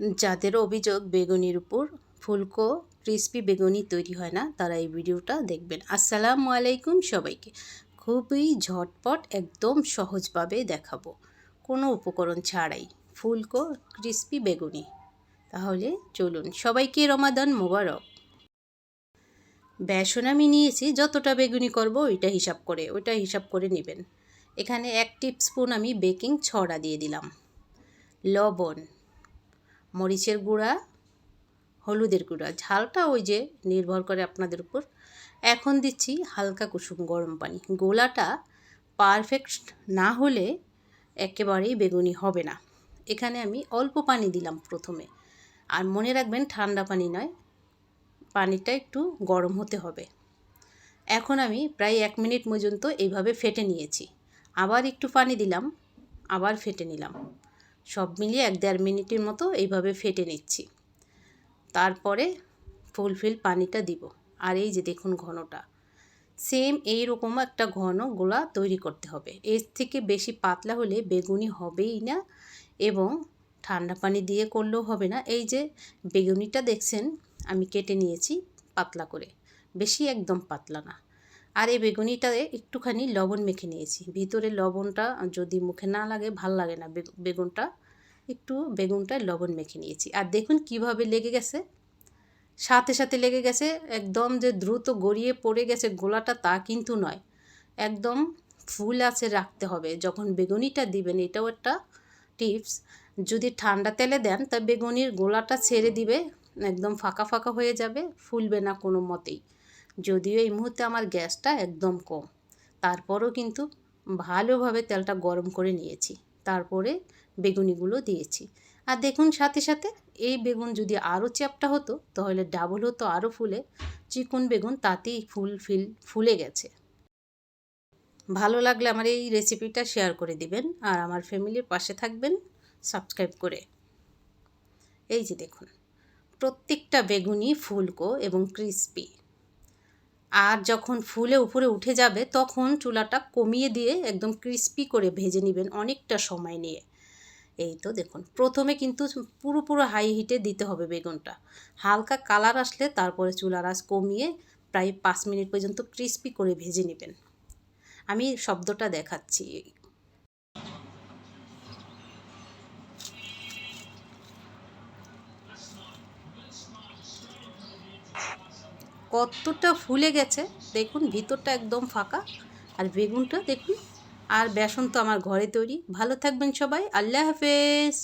যাদের অভিযোগ বেগুনির উপর ফুলকো ক্রিস্পি বেগুনি তৈরি হয় না, তারা এই ভিডিওটা দেখবেন। আসসালামু আলাইকুম সবাইকে। খুবই ঝটপট একদম সহজভাবে দেখাবো। কোনো উপকরণ ছাড়াই ফুলকো ক্রিস্পি বেগুনি। তাহলে চলুন, সবাইকে রমাদান মোবারক। বেসন আমি নিয়েছি, যতটা বেগুনি করব ওইটা হিসাব করে, ওইটা হিসাব করে নেবেন। এখানে এক স্পুন আমি বেকিং ছড়া দিয়ে দিলাম। লবণ। মরিচের গুঁড়া, হলুদের গুঁড়া, ঝালটা ওই যে নির্ভর করে আপনাদের উপর। এখন দিচ্ছি হালকা কুসুম গরম পানি। গোলাটা পারফেক্ট না হলে একেবারেই বেগুনি হবে না। এখানে আমি অল্প পানি দিলাম প্রথমে। আর মনে রাখবেন ঠান্ডা পানি নয়, পানিটা একটু গরম হতে হবে। এখন আমি প্রায় এক মিনিট পর্যন্ত এইভাবে ফেটে নিয়েছি। আবার একটু পানি দিলাম, আবার ফেটে নিলাম। সব মিলিয়ে এক দেড় মিনিটের মতো এইভাবে ফেটে নিচ্ছি। তারপরে ফুলফিল পানিটা দিব। আর এই যে দেখুন ঘনটা। সেম এই রকম একটা ঘন গোলা তৈরি করতে হবে। এর থেকে বেশি পাতলা হলে বেগুনি হবেই না এবং ঠান্ডা পানি দিয়ে করলেও হবে না। এই যে বেগুনিটা দেখছেন, আমি কেটে নিয়েছি পাতলা করে। বেশি একদম পাতলা না। আর এই বেগুনিটাতে একটুখানি লবণ মেখে নিয়েছি। ভিতরে লবণটা যদি মুখে না লাগে, ভালো লাগে না বেগুনটা, একটু বেগুনটায় লবণ মেখে নিয়েছি। আর দেখুন কীভাবে লেগে গেছে। সাথে সাথে লেগে গেছে, একদম যে দ্রুত গড়িয়ে পড়ে গেছে গোলাটা তা কিন্তু নয়। একদম ফুল আছে রাখতে হবে। যখন বেগুনিটা দিবেন, এটাও একটা টিপস, যদি ঠান্ডা তেলে দেন, তা বেগুনির গোলাটা ছেড়ে দিবে, একদম ফাঁকা ফাঁকা হয়ে যাবে, ফুলবে না কোনো মতেই। যদিও এই মুহূর্তে আমার গ্যাসটা একদম কম। তারপরও কিন্তু ভালোভাবে তেলটা গরম করে নিয়েছি। তারপরে বেগুনিগুলো দিয়েছি। আর দেখুন সাথে সাথে এই বেগুন যদি আরও চ্যাপটা হতো, তাহলে ডাবল হতো, আরও ফুলে। চিকন বেগুন তাতেই ফুল ফিল, ফুলে গেছে। ভালো লাগলে আমার এই রেসিপিটা শেয়ার করে দিবেন আর আমার ফ্যামিলির পাশে থাকবেন সাবস্ক্রাইব করে। এই যে দেখুন, প্রত্যেকটা বেগুনি ফুলকো এবং ক্রিস্পি। আর যখন ফুলে উপরে উঠে যাবে, তখন চুলাটা কমিয়ে দিয়ে একদম ক্রিস্পি করে ভেজে নেবেন অনেকটা সময় নিয়ে। এই তো দেখুন, প্রথমে কিন্তু পুরো পুরো হাই হিটে দিতে হবে বেগুনটা। হালকা কালার আসলে তারপরে চুলার আঁচ কমিয়ে প্রায় পাঁচ মিনিট পর্যন্ত ক্রিস্পি করে ভেজে নেবেন। আমি শব্দটা দেখাচ্ছি কতটা ফুলে গেছে, দেখুন ভিতরটা একদম ফাঁকা, আর বেগুনটা দেখুন, আর বেসন তো আমার ঘরে তৈরি। ভালো থাকবেন সবাই, আল্লাহ হাফেজ।